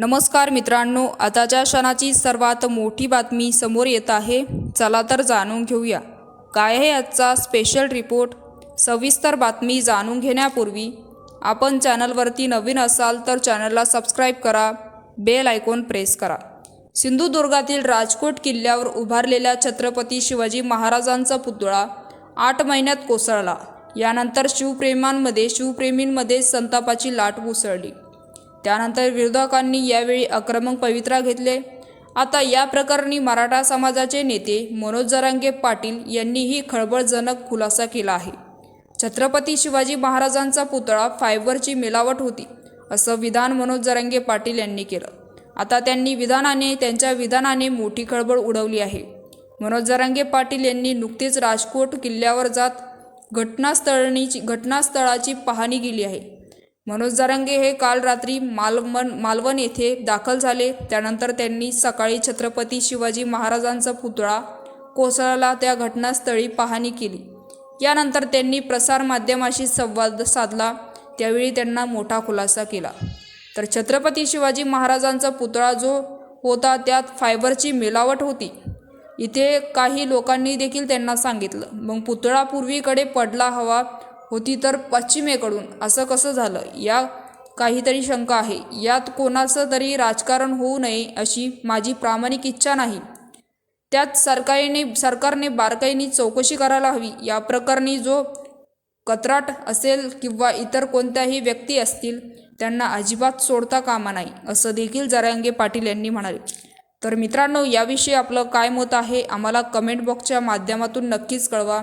नमस्कार मित्रांनो आताच्या क्षणाची सर्वात मोठी बातमी समोर येत आहे. चला तर जाणून घेऊया. काय आहे आजचा स्पेशल रिपोर्ट सविस्तर बातमी जाणून घेण्यापूर्वी आपण चॅनलवरती नवीन असाल तर चॅनलला सबस्क्राईब करा बेल आयकॉन प्रेस करा. सिंधुदुर्गातील राजकोट किल्ल्यावर उभारलेल्या छत्रपती शिवाजी महाराजांचा पुतळा आठ महिन्यात कोसळला. यानंतर शिवप्रेमांमध्ये शिवप्रेमींमध्ये संतापाची लाट उसळली. त्यानंतर विरोधकांनी यावेळी आक्रमक पवित्रा घेतले. आता या प्रकरणी मराठा समाजाचे नेते मनोज जरांगे पाटील यांनीही खळबळजनक खुलासा केला आहे. छत्रपती शिवाजी महाराजांचा पुतळा फायबरची मिलावट होती असं विधान मनोज जरांगे पाटील यांनी केलं. आता त्यांनी विधानाने त्यांच्या विधानाने मोठी खळबळ उडवली आहे. मनोज जरांगे पाटील यांनी नुकतेच राजकोट किल्ल्यावर जात घटनास्थळीची घटनास्थळाची पाहणी केली आहे. मनोज जारंगे हे काल रात्री मालवण मालवण येथे दाखल झाले. त्यानंतर त्यांनी सकाळी छत्रपती शिवाजी महाराजांचा पुतळा कोसळला. त्या घटनास्थळी पाहणी केली. यानंतर त्यांनी प्रसारमाध्यमाशी संवाद साधला. त्यावेळी त्यांना मोठा खुलासा केला. तर छत्रपती शिवाजी महाराजांचा पुतळा जो होता त्यात फायबरची मिलावट होती. इथे काही लोकांनी देखील त्यांना सांगितलं. मग पुतळा पूर्वीकडे पडला हवा होती तर पश्चिमेकडून. असं कसं झालं? या काहीतरी शंका आहे. यात कोणाचं तरी राजकारण होऊ नये अशी माझी प्रामाणिक इच्छा नाही. त्यात सरकारने सरकारने बारकाईने चौकशी करायला हवी. या प्रकरणी जो कत्राट असेल किंवा इतर कोणत्याही व्यक्ती असतील त्यांना अजिबात सोडता कामा नाही असं देखील जरांगे पाटील यांनी म्हणाले. तर मित्रांनो याविषयी आपलं काय मत आहे? आम्हाला कमेंट बॉक्सच्या माध्यमातून नक्कीच कळवा.